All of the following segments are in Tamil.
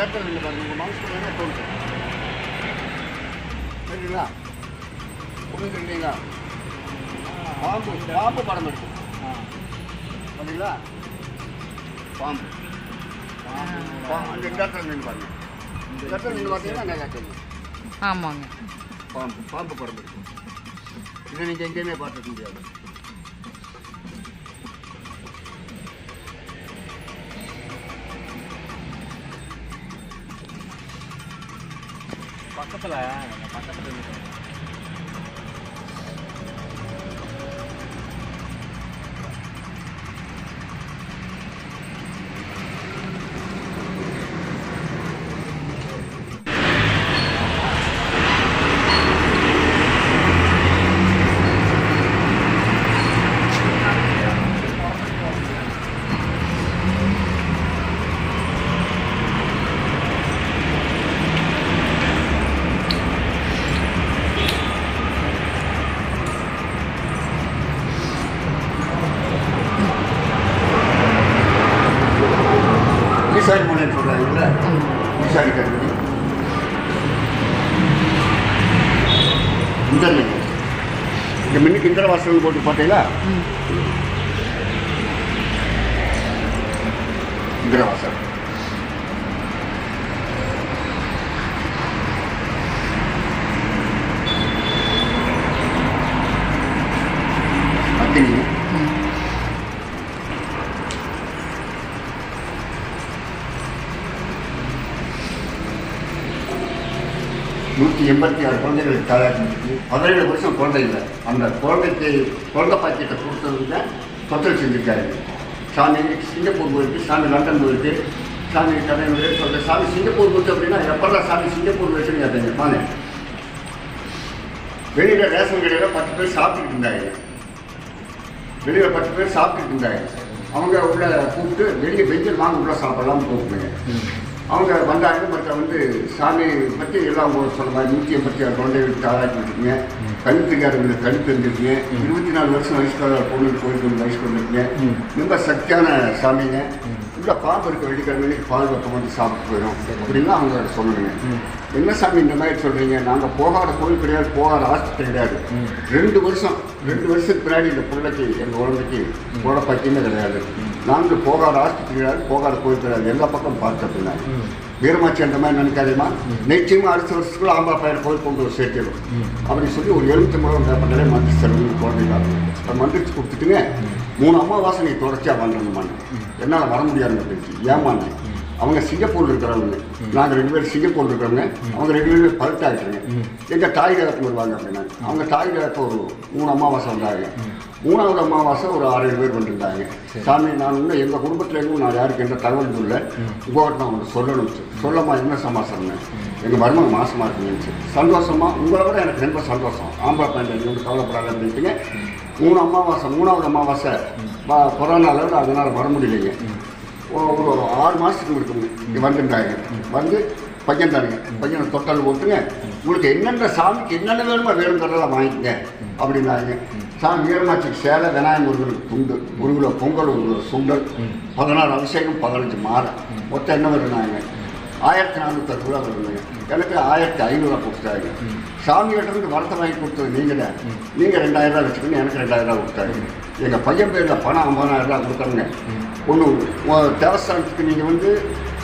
இந்த இடத்துல நின்று பாருங்க உங்கள் மனசுக்குள்ள என்ன தோணுது சரிங்களா? இல்லைங்களா? பாம்பு பாம்பு படம் இருக்கு. பார்த்தீங்களா பாம்பு. அந்த இடத்துல நின்று பாருங்க. இந்த இடத்துல நின்று பார்த்தீங்கன்னா நல்லா தெரியும். ஆமாங்க. பாம்பு பாம்பு படம் இருக்கு. இதை நீங்கள் எங்கேயுமே பார்த்துக்க முடியாது. பக்கத்தில் பக்கத்தில் ஈசாரி இந்த இல்லைங்க இந்த மின்னுக்கு இந்திர வாசல் போட்டு பார்த்தீங்களா? இந்திர வாசல் நூற்றி எண்பத்தி ஆறு குழந்தைகளுக்கு தாயாட்டி பதினேழு வருஷம் குழந்தை இல்லை அந்த குழந்தைக்கு குழந்தை பாக்கியத்தை கொடுத்ததுக்கு தான் தொத்தல் செஞ்சுருக்காரு. சாமி சிங்கப்பூர் போயிருக்கு சாமி லண்டன் போயிருக்கு சாமி தலைவர் சொல்ற சாமி சிங்கப்பூர் போச்சு அப்படின்னா எப்படா சாமி சிங்கப்பூர் வச்சுன்னு கேட்டீங்க. பாருங்க வெளியில் ரேஷன் கடையில் பத்து பேர் சாப்பிட்டுட்டு இருந்தாங்க. வெளியில் பத்து பேர் சாப்பிட்டுட்டு இருந்தாங்க. அவங்க உள்ள கூப்பிட்டு வெளியே பெஞ்சில் வாங்க உள்ள சாப்பிடலாம்னு கூப்பிட்டுங்க அவங்க வந்தாங்க மற்ற வந்து சாமி பற்றி எல்லாம் உங்களுக்கு சொன்ன மாதிரி நூற்றி பற்றி குழந்தைகளுக்கு தாளாக்கி வச்சுருக்கீங்க கழுத்துக்காரங்களுக்கு கழுத்து இருந்திருக்கீங்க. இருபத்தி நாலு வருஷம் வயசுக்கார பொண்ணுக்கு கோயிலுக்கு வந்து வயசுக்கு ரொம்ப சக்தியான சாமிங்க. உள்ள பாம்பு இருக்க வெள்ளிக்கிழமைக்கு பால் வெப்பம் வந்து சாப்பிட்டு போயிடும். அப்படின்னா அவங்க சொல்லுங்க என்ன சாமி இந்த மாதிரி சொல்கிறீங்க நாங்கள் போகாத கோயில் கிடையாது போகாத ஆஸ்பத்திரி கிடையாது. ரெண்டு வருஷம் ரெண்டு வருஷத்துக்கு பின்னாடி இந்த பிள்ளைக்கு எங்கள் குழந்தைக்கு குழப்பத்தையுமே கிடையாது. நாங்கள் போகாத ஆஸ்பத்திரி கிடையாது போகாத கோயில் எல்லா பக்கம் பார்த்து அப்படின்னா வீரமாச்சி அந்த மாதிரி நினைக்காதேமா நிச்சயமாக அடுத்த வருஷத்துக்குள்ள ஆம்பா பையன் கோயில் கொண்டு வந்து சேர்த்திடும் அப்படின்னு சொல்லி ஒரு எழுபத்தி மூணு பேப்பர்லேயே மந்திரிச்சு தருவீங்க குழந்தைங்க மந்திரிச்சு கொடுத்துட்டுங்க மூணு அம்மாவாசை நீ தொடர்ச்சியாக வந்துடணுமான்னு என்னால் வர முடியாதுன்னு அப்படின்னு ஏமாந்தேன் அவங்க சிங்கப்பூர் இருக்கிறவங்க. நாங்கள் ரெண்டு பேரும் சிங்கப்பூர் இருக்கிறவங்க. அவங்க ரெண்டு பேரும் பல்ட்டாகிட்டுருங்க எங்கள் தாய் கிழக்கு வருவாங்க அப்படின்னா அவங்க தாய் கிழக்கு ஒரு மூணு அமாவாசை வந்தாங்க. மூணாவது அமாவாசை ஒரு ஆறு ஏழு பேர் வந்துருந்தாங்க. சாமி நான் இன்னும் எங்கள் குடும்பத்தில் எங்கும் நான் யாருக்கு எந்த தகவல் சொல்ல உங்கள்கிட்ட நான் ஒன்று சொல்லணும் சொல்லம்மா என்ன சமாசாரம்? எங்கள் மருமக மாசமாக இருக்குங்க சந்தோஷமா? உங்களை விட எனக்கு ரொம்ப சந்தோஷம். ஆம்பளை பையன் ஒன்றும் கவலைப்படாத அப்படின்ட்டுங்க. மூணு அமாவாசை மூணாவது அமாவாசை. கொரோனாவில் அதனால் வர முடியலைங்க. ஒரு ஆறு மாதத்துக்கு இருக்குங்க இங்கே வந்துருந்தாங்க வந்து பையன் தானுங்க. பையனை தொட்டல் போட்டுங்க உங்களுக்கு என்னென்ன சாமிக்கு என்னென்ன வேணுமோ வேணுங்கிறதெல்லாம் வாங்கிக்கங்க. அப்படின்னாங்க. சாமி வீரமாச்சிக்கு சேலை விநாயகர் முருகனுக்கு துண்டு ஒரு கிலோ பொங்கல் ஒரு கிலோ சுண்டல். பதினாறு அபிஷேகம் பதினஞ்சு மாலை. மொத்தம் என்ன வருனாங்க ஆயிரத்தி நானூற்றி ரூபா வருதுங்க. எனக்கு ஆயிரத்தி ஐநூறுரூவா கொடுத்தாங்க சாமிகிட்ட இருந்து வரத்தை வாங்கி கொடுத்தது நீங்கள் நீங்கள் ரெண்டாயிரம் ரூபா வச்சுக்கணும் எனக்கு ரெண்டாயிரம் ரூபா கொடுத்தாங்க. எங்கள் பையன் பேரில் பணம் ஐம்பதாயிரம் ரூபா கொடுத்தாங்க. ஒன்று தேவஸ்தானத்துக்கு நீங்கள் வந்து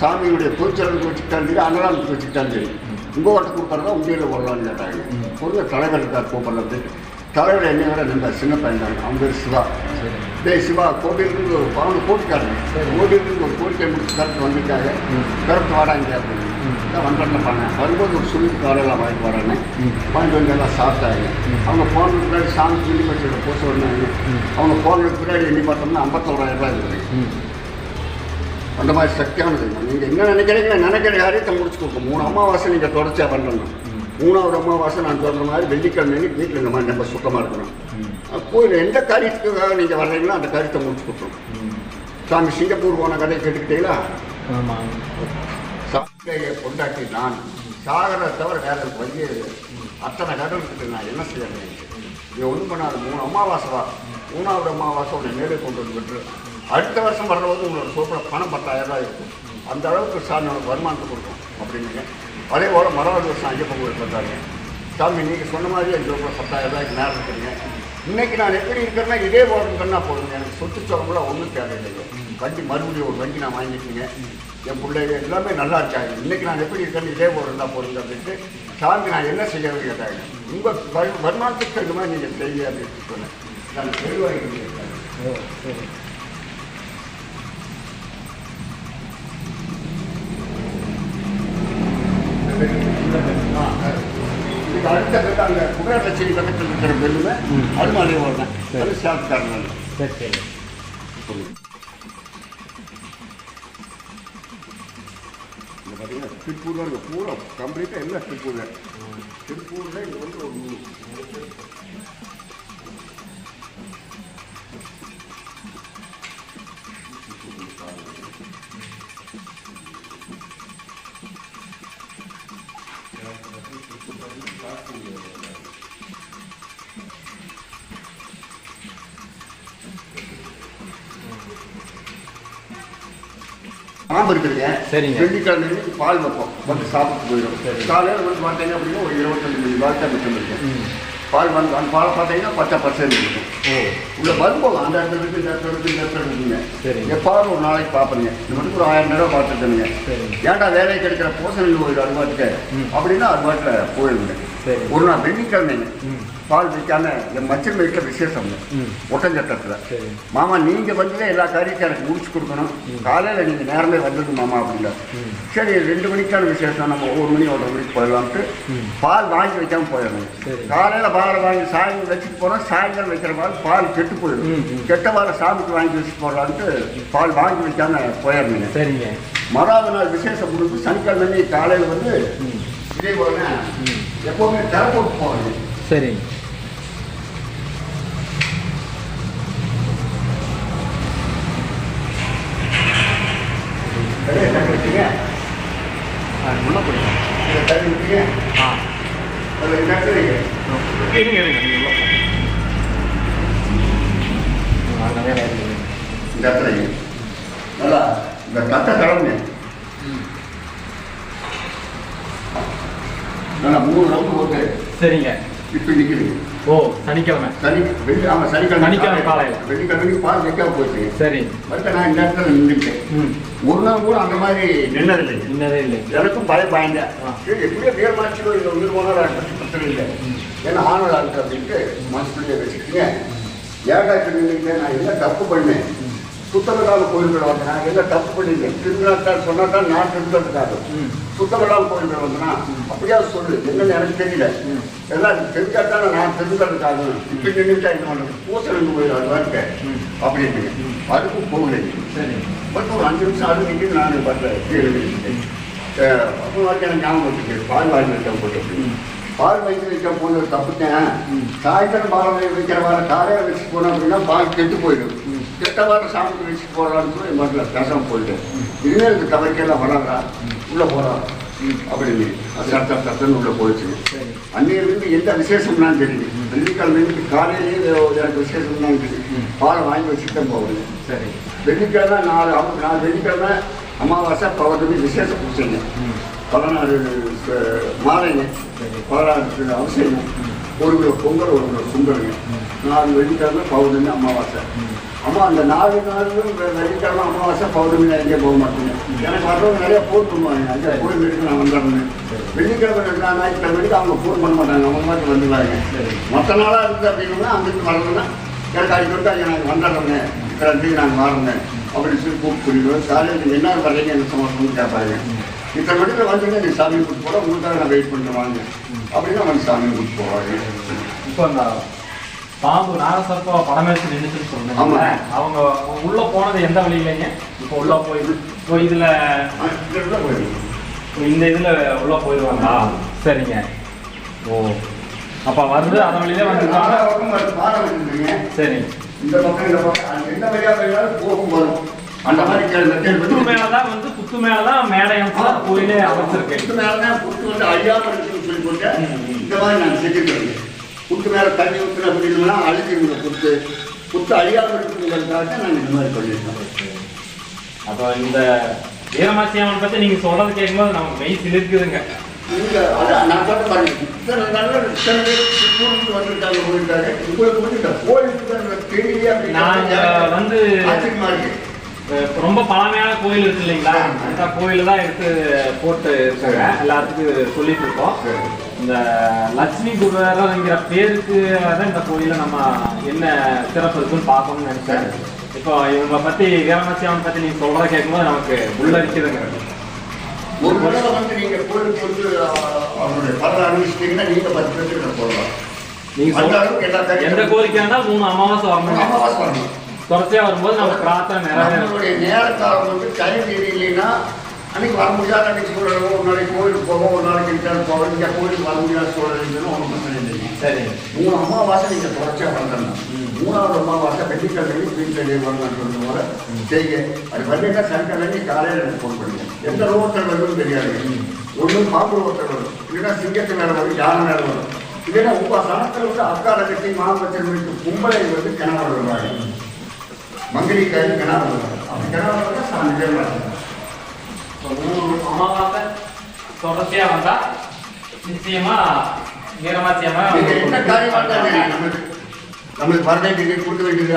சாமியுடைய பொதுச்செலவுக்கு வச்சுக்கிட்டாலும் சரி அன்னதானத்துக்கு வச்சுக்கிட்டாலும் சரி உங்கள் வாட்டு கொடுக்குறதா உண்டியில் போடலாம்னு கேட்டாங்க. பொருள் தலைவர் இருக்கார் கூப்பிடல அப்படின்ட்டு தலைவர் என்ன விட நம்ம சின்ன பையன் தாங்க அவங்க பேர் சிவா. டேய் சிவா கோபிலிருந்து ஒரு அவங்க போட்டிக்காரங்க கோபிலிருந்து ஒரு கோரிக்கை முடிச்சு கருத்து வந்திருக்காங்க கருத்து வாடாங்க அப்படின்னு தான் வந்துட்டு பண்ணேன் வரும்போது ஒரு சுழிக்கு காலையில் வாங்கிட்டு வராங்க வாங்கிட்டு வந்து எல்லாம் சாப்பிட்டாங்க. அவங்க போனதுக்கு பின்னாடி சாமி சொல்லி வச்சுருக்க போச வந்தாங்க அவங்க போனதுக்கு பின்னாடி எண்ணி பார்த்தோம்னா ஐம்பத்தோராயிரம் ரூபாய் இருக்குது அந்த மாதிரி சக்தியானது. நீங்கள் என்ன நினைக்கிறீங்களோ நினைக்கிற காரியத்தை முடிச்சு கொடுக்கும் மூணு அமாவாசை நீங்கள் தொடர்ச்சியாக பண்ணணும். மூணாவது அமாவாசை நான் சொல்கிற மாதிரி வெள்ளிக்கிழமை வீட்டில் இந்த மாதிரி நம்ம சுத்தமாக இருக்கணும். கோயில் எந்த காரியத்துக்காக நீங்கள் வர்றீங்களோ அந்த காரியத்தை முடிச்சு கொடுத்துரும் சாமி சிங்கப்பூர் போன கதையை கேட்டுக்கிட்டீங்களா? சாமியை கொண்டாட்டி நான் சாகரை தவிர வேற வழியே. அத்தனை கடவுளுக்கு நான் என்ன செய்யறேன் இது ஒன்றும் பண்ணாது. மூணு அமாவாசை வா. மூணாவது அமாவாசை உன்னை மேலே கொண்டு வந்து விட்டுரு. அடுத்த வருஷம் வரும்போது உங்களோட சோப்பில் பணம் பத்தாயிரம் ரூபாய் இருக்கும். அந்த அளவுக்கு சார் நம்மளுக்கு வருமானத்தை கொடுக்கும் அப்படின்னீங்க. அதே போல் மரவாதி வருஷம் ஐயப்பன் கோயில் வந்தாங்க சாமி நீங்கள் சொன்ன மாதிரி அஞ்சு ரூபாய் பத்தாயிரம் ரூபாய்க்கு நேரம் இருக்கிறீங்க இன்னைக்கு நான் எப்படி இருக்கிறேன்னா இதே போல் கண்ணா போதுங்க. எனக்கு சொத்து ஒன்றும் தேவையில்லைங்க. வண்டி மறுபடியும் ஒரு வண்டி நான் வாங்கிட்டீங்க என் பிள்ளைங்க எல்லாமே நல்லா இருக்காங்க. இன்றைக்கி நான் எப்படி இருக்கேன்னு இதே போல் இருந்தால் போதுங்க அப்படின்ட்டு சாமி நான் என்ன செய்ய கேட்டாங்க உங்கள் வருமானத்துக்கு தகுந்த மாதிரி நீங்கள் செய்ய அப்படின்னு சொன்னேன். நான் தெளிவாக ஓ குபேரலட்சுமி பக்கத்தில் இருக்கிற பெருமை ம். அது மாதிரி வரேன் சரி. அது சாப்பிட்டாருங்க. சரி சரி. இந்த பார்த்தீங்கன்னா திருப்பூர் தான் இங்கே பூரா கம்ப்ளீட்டாக எல்லாம் திருப்பூர் தான் திருப்பூரில் இது வந்து ஒரு பாம்பு இருக்குதுங்க. சரிங்க. வெள்ளிக்கிழமை அன்னைக்கு பால் வைப்போம். வந்து சாப்பிட்டு போயிடும். காலையில் வந்து பார்த்தீங்க அப்படின்னா ஒரு இருபத்தஞ்சு மணி வாழ்க்கை மிச்சம் இருக்கும். பால் வந்து அந்த பாலை பார்த்தீங்கன்னா பச்சை பச்சைன்னு இருக்கும் ஓ. உள்ள வரும்போது அந்த இடத்துல இருக்கு இந்த இடத்துல இருக்கு இந்த இடத்துல இருக்குங்க. சரிங்க. எப்பாவது ஒரு நாளைக்கு பார்ப்பீங்க இது வந்து ஒரு ஆயிரம் தடவை பார்த்துருக்கேங்க சரிங்க. ஏன்டா வேலை கிடைக்கிற போசனில் போயிடும் அது பாட்டுக்கு ம். அப்படின்னா அது பாட்டில் போயிடுங்க. சரி. ஒரு நாள் வெள்ளிக்கிழமைங்க ம். பால் வைக்காம என் மச்சன் வீட்டில் விசேஷம்ங்க ம். ஒட்டஞ்சட்டத்தில் மாமா நீங்கள் வந்து எல்லா காரியத்தையும் எனக்கு முடிச்சு கொடுக்கணும். காலையில் நீங்கள் நேரமே வந்துடுங்க மாமா அப்படின்னா. சரி ரெண்டு மணிக்கான விசேஷம். நம்ம ஒரு மணி ஒன்றரை மணிக்கு போயிடலான்ட்டு ம். பால் வாங்கி வைக்காம போயிடணும். காலையில் பாலை வாங்கி சாயங்காலம் வச்சுட்டு போனால் சாயங்காலம் வைக்கிற பால் பால் கெட்டு போயிடும். கெட்ட பாலை சாமிக்கு வாங்கி வச்சுட்டு போடலான்ட்டு பால் வாங்கி வைக்காம போயிடணுங்க. சரிங்க. மறாவது நாள் விசேஷம் முடிஞ்சு சனிக்கிழமை காலையில் வந்து இதே போல எப்போவுமே தர போட்டு போவாங்க சரிங்க வச்சுங்க ஆ உள்ள போயிடுங்க இதை தண்ணி வச்சுங்க ஆ. அதில் இந்த இடத்துல. இருங்க இருங்க உள்ள இந்த. நல்லா இந்த தட்டை நல்லா மூணு ரவுண்டு போட்டு சரிங்க. இப்போ நிற்கிறீங்க ஓ சனிக்கிழமை. சனி வெள்ளி ஆமாம் சனிக்கிழமை சனிக்கிழமை காலையில. வெள்ளிக்கிழமைக்கு பால் வைக்காம போச்சுங்க சரி. வந்து நான் இந்த இடத்துல நின்றுட்டேன் ம். ஒரு நாள் கூட அந்த மாதிரி நின்னதில்லைங்க இன்னதே இல்லைங்க எனக்கும் பய. சரி எப்படியோ பேர் மாற்றிக்கோ இதில் உயிர் போனால் பிரச்சனை இல்லை ஏன்னா ஆணவம் இருக்கு அப்படின்ட்டு மனசுக்குள்ளேயே வச்சுக்கிங்க. ஏடா திருநீங்க நான் என்ன தப்பு பண்ணேன்? சுத்தமில்லாத கோயில்கள் வந்து நான் என்ன தப்பு பண்ணிருக்கேன் திருநாட்டால் சொன்னாதான் நான் திருந்ததுக்காக ம். சுத்தமில்லாத கோயில்கள் வந்தனா அப்படியாவது சொல்லு. என்னன்னு எனக்கு தெரியல. எல்லாம் தெரிஞ்சாத்தானே நான் திருந்ததுக்காக இப்படி நின்றுட்டா என்ன பண்ணுறது பூசலுக்கு ம். அப்படின்னு அதுக்கும் போகலைங்க சரி. பட் ஒரு அஞ்சு நிமிஷம் அது நிற்கிது நான் பட்டில் கீழே அப்போ வரைக்கும் எனக்கு ஞாபகம் வச்சுருக்கு பால் வாங்கி வைக்க போட்டு. பால் வாங்கி வைக்க போனது தப்புட்டேன் ம். சாயந்தரம் பால் வாங்கி வைக்கிற வாரம் காலையில் வச்சு போனோம் அப்படின்னா பால் கெட்டு போயிடும். கெட்ட வாரம் சாமிக்கு வச்சு போடலான்னு சொல்லி மட்டில் பேசாமல் போயிட்டேன் இனிமேல் இந்த தவறுக்கெல்லாம் வராதா? உள்ளே போகிறோம் அப்படின்னு அது சத்த சத்தன்னு உள்ளே போயிடுச்சு. அன்னையிலிருந்து எந்த விசேஷம்லாம் தெரியுது வெள்ளிக்கிழமை காலையிலேயே எனக்கு விசேஷம்லாம் தெரியுது. பாலை வாங்கி வச்சுட்டு தான் போகணும் சரி. வெள்ளிக்கிழமை நாலு நாலு வெள்ளிக்கிழமை அமாவாசை பௌர்ணமி விசேஷ பூஜைங்க ம். பதினாறு மாலைங்க. பதினாறு அவசியம். ஒரு கிலோ பொங்கல் ஒரு கிலோ சுண்டலுங்க. நாலு வெள்ளிக்கிழமை பௌர்ணமி அமாவாசை. அம்மா அந்த நாலு நாளும் வெ- வெள்ளிக்கிழமை அமாவாசை பௌர்ணமி நான் எங்கேயும் போக மாட்டேங்க. எனக்கு வர்றவங்க நிறைய ஃபோன் பண்ணுவாங்க. அங்கே கோயில் எடுத்து நான் வந்துடுறேன். வெள்ளிக்கிழமை ரெண்டு ஞாயிற்றுக்கிழமைக்கு அவங்க ஃபோன் பண்ண மாட்டாங்க. அவங்க மாதிரி வந்துடுவாங்க. மற்ற நாளாக இருக்குது அப்படின்னா அங்கிருந்து வரணும்னா எனக்கு வந்து அங்கே நாங்கள் வந்துடுறோங்க ரெண்டு நாங்கள் வரோங்க அப்படின்னு சொல்லி கூப்பிட்டு சொல்லிடுவோம் காலையில் நீங்கள் என்ன வர்றீங்க? என்ன சமாசம்னு கேட்பாங்க இத்தனை மணிக்கு வந்துங்க நீ சாமி கூப்பிட்டு போகிறோம் உங்களுக்காக நான் வெயிட் பண்ணிட்டு வாங்க. அப்படின்னா வந்து சாமி கூப்பிட்டு போவாங்க. இப்போ அந்த பாம்பு நாகசர்ப்பா படம் எடுத்து நின்றுச்சுன்னு சொன்னீங்க. அவங்க உள்ள போனது எந்த வழியிலங்க? இப்போ உள்ள போய் இப்போ இதுல இந்த இதுல உள்ள போயிடுவாங்களா சரிங்க. ஓ. அப்ப வருது அதன் வழியிலே வந்துருக்காங்க நாலா பக்கம் ஒரு பாலம் இருக்குதுங்க சரி. இந்த பக்கம் இந்த பக்கம். எந்த வழியாக போயினாலும் போகும் வரும் அந்த மாதிரி புத்து மேலதான் வந்து புத்து மேலதான் மேடை அமைச்சு கோயிலே அமைச்சிருக்கு புத்து மேலே தான் புத்து வந்து அழியாம இருக்குன்னு சொல்லி. இந்த மாதிரி நான் செஞ்சுட்டு புத்து மேலே தண்ணி ஊற்றுன அப்படின்னா அழிஞ்சிருங்க புத்து புத்து அழியாம இருக்குங்கிறதுக்காக நான் இந்த மாதிரி பண்ணியிருக்கேன். அப்ப இந்த வீரமாச்சி அம்மன் பத்தி நீங்க சொல்றது கேட்கும்போது நமக்கு மெய் சிலிர்க்குதுங்க. நீங்க அதான் நான் சொல்ல பாருங்க இத்தனை நல்ல இத்தனை பேர் சித்தூருக்கு வந்திருக்காங்க போயிருக்காங்க உங்களுக்கு வந்து இந்த கோயிலுக்கு தான் எனக்கு தெரியலையே அப்படின்னு நாங்க வந்து ஆச்சரியமா இருக்கு. ரொம்ப பழமையான கோயில் இருக்கு இல்லைங்களா? அந்த கோயில் தான் எடுத்து போட்டு இருக்காங்க. எல்லாத்துக்கும் சொல்லிட்டு இருக்கோம். இந்த லட்சுமி குபேரங்கிற பேருக்கு தான் இந்த கோயில நம்ம என்ன சிறப்பு இருக்குன்னு பார்க்கணும்னு நினைச்சேன் இப்போ இவங்க பத்தி வீரமாச்சி அம்மன் பத்தி நீங்க சொல்றத கேட்கும்போது நமக்கு உள்ளடிக்குதுங்க ஒரு தடவை வந்து நீங்க கோயிலுக்கு வந்து அவருடைய பல அனுபவிச்சிட்டீங்கன்னா நீங்க பத்து பேருக்கு போடலாம். நீங்க அந்த சொல்ற அளவுக்கு எல்லா காரியம் எந்த கோரிக்கை இருந்தாலும் மூணு அமாவாசை வரணும். அமாவாசை வரணும். வரும்போது நம்ம பிரார்த்தனை நம்மளுடைய நேரக்காலம் வந்து டைம் இல்லைன்னா அன்னைக்கு வர முடியாத அன்னைக்கு சூழலும் ஒரு நாளைக்கு கோயிலுக்கு போவோம் ஒரு நாளைக்கு எங்கேயாவது போவோம் இங்கே கோயிலுக்கு வர முடியாத சூழல் இருந்ததுன்னு ஒன்றும் பிரச்சனை இல்லைங்க சரி. மூணு அமாவாசை நீங்க தொடர்ச்சியா வந்துடணும் மூணாவது அமாவாசை வெள்ளிக்கிழமை வீட்டில் வரணும்னு சொல்ற போல செய்ய அது பார்த்தீங்கன்னா சனிக்கிழமை காலையில் எனக்கு ஃபோன் பண்ணுங்க. எந்த ரோகத்தில் வருதுன்னு தெரியாது. ஒன்றும் பாம்பு ரோகத்தில் வரும். இல்லைன்னா சிங்கத்து மேலே வரும் யானை மேலே வரும். இல்லைன்னா உங்க சனத்தில் வந்து அக்கால கட்டி மாம்பச்சர்களுக்கு கும்பலை வந்து கிணறு வருவாங்க மங்கிலி கையில் கிணறு வருவாங்க அப்படி கிணறு வந்தால் சாமி பேர் மாட்டாங்க மூணு அமாவாசை தொடர்ச்சியா வந்தா நிச்சயமா வீரமாச்சி நீங்க என்ன காரியமா இருந்தாலும் சரி, அம்மன் நம்மளுக்கு நம்மளுக்கு வரவேண்டியது கொடுக்க வேண்டியது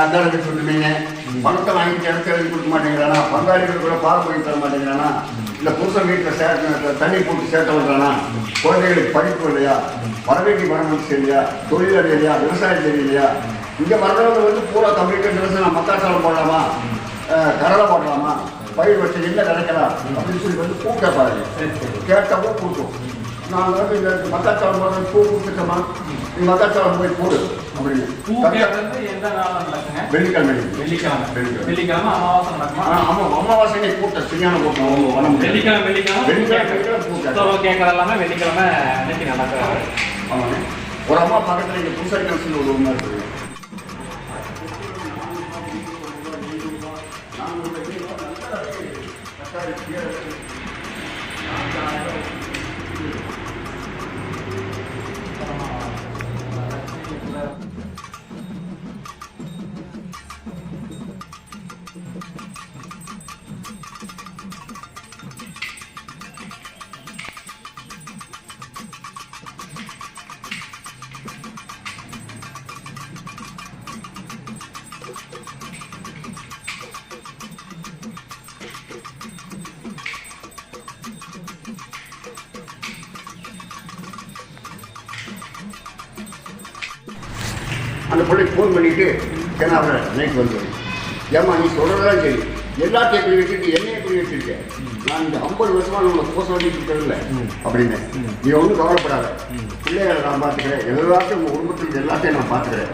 அத்தாளுக்கு சொல்லுவீங்க பணத்தை வாங்கிட்டு இடத்த எழுதி கொடுக்க மாட்டேங்கிறானா? பங்காளிகள் கூட பால் போய் தர மாட்டேங்கிறானா? இல்ல புருஷன் வீட்டில் சேர்க்க தண்ணி போட்டு சேர்க்க விடுறானா குழந்தைகளுக்கு படிப்பு இல்லையா? வரவேண்டி பணம் சரியா? தொழில் இல்லையா விவசாயம் தெரியலையா இங்க வர்றவங்க வந்து பூரா கம்ப்ளீட்டாக விவசாயம் மக்காச்சோளம் போடலாமா? கடலை போடலாமா? பயிர் வச்சு என்ன கிடைக்கலாம் அப்படின்னு சொல்லி வந்து பூ கேட்பாரு கேட்டவோ கொடுத்தோம் நான் வந்து இந்த மக்காச்சோளம் போடுறது பூ கொடுத்துட்டோமா நீ மக்காச்சோளம் போய் போடு. அப்படின்னு பூ கேட்கறது எந்த நாள் வெள்ளிக்கிழமை. வெள்ளிக்கிழமை. வெள்ளிக்கிழமை. அமாவாசை நடக்குமா? ஆ, ஆமா அமாவாசை கூட்டம் சரியான கூட்டம் வெள்ளிக்கிழமை வெள்ளிக்கிழமை வெள்ளிக்கிழமை பூ கேட்கறது. எல்லாமே வெள்ளிக்கிழமை அன்னைக்கு ஒரு அம்மா பக்கத்துல இங்க பூசாரி கலசல் ஒரு ஒன்றா இருக்குது அந்த பிள்ளைக்கு ஃபோன் பண்ணிட்டு ஏன்னா நைட் வந்துடும் ஏம்மா நீ சொல்றதெல்லாம் சரி. எல்லா எப்படி வச்சுருக்கு? என்னைய எப்படி வச்சுருக்கேன் நான் இந்த ஐம்பது வருஷமா உங்களை போச வேண்டிட்டு இருக்கிறதில்ல அப்படின்னு. நீ ஒன்றும் கவலைப்படாத. பிள்ளைகளை நான் பார்த்துக்கிறேன். எல்லாத்தையும் உங்கள் குடும்பத்துக்கு எல்லாத்தையும் நான் பார்த்துக்கிறேன்.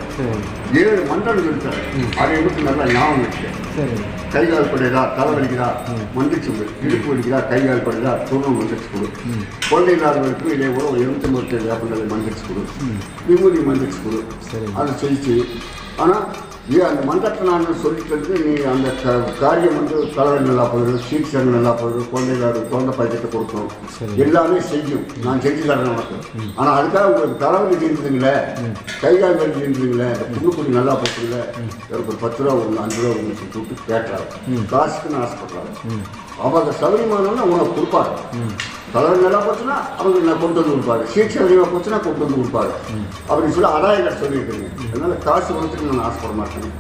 ஏழு மண்டலம் இருக்காரு. அதை மட்டும் நல்லா ஞாபகம் வச்சுக்க. சரி. கை கால் படுதா தலை வலிக்குதா? மந்திரிச்சு கொடு. இடுப்பு வலிக்குதா? கை கால் படுதா துருவம் மந்திரிச்சு கொடு. குழந்தை இல்லாதவர்களுக்கும் இதே கூட ஒரு எலுமிச்சம்பருத்தி வேப்பங்களை மந்திரிச்சு கொடு. விபூதி மந்திரிச்சு கொடு. அதை செஞ்சு. ஆனால் ஏ அந்த மந்திரத்தை நான் சொல்லிட்டு நீ அந்த க- காரியம் வந்து தலைவலி நல்லா போயிடும் சீட்சன் நல்லா போயிடும் குழந்தை இல்லாத குழந்தை பாய்க்கத்தை கொடுக்கும். எல்லாமே செய்யும். நான் செஞ்சு தரேன் உனக்கு. ஆனால் அதுக்காக உங்களுக்கு தலைவலி தீர்ந்துங்களே கை கால் வலி தீர்ந்துங்களே இந்த புண்ணுக்குடி நல்லா போச்சுங்களே எனக்கு ஒரு பத்து ரூபா ஒன்று அஞ்சு ரூபா ஒன்று கொடுத்து கேட்கறாரு காசுக்குன்னு ஆசைப்படுறாரு. அவங்க சௌரியமானவங்க உனக்கு கொடுப்பாரு. தலைவர் நல்லா போச்சுன்னா அவங்க நான் கொண்டு வந்து கொடுப்பாரு சீட்ஸ் அதிகமாக போச்சுன்னா கொண்டு வந்து கொடுப்பாரு அப்படின்னு சொல்லி அதான் என்கிட்ட சொல்லியிருக்கேங்க. அதனால காசு வந்துட்டு நான் ஆசைப்பட மாட்டேன்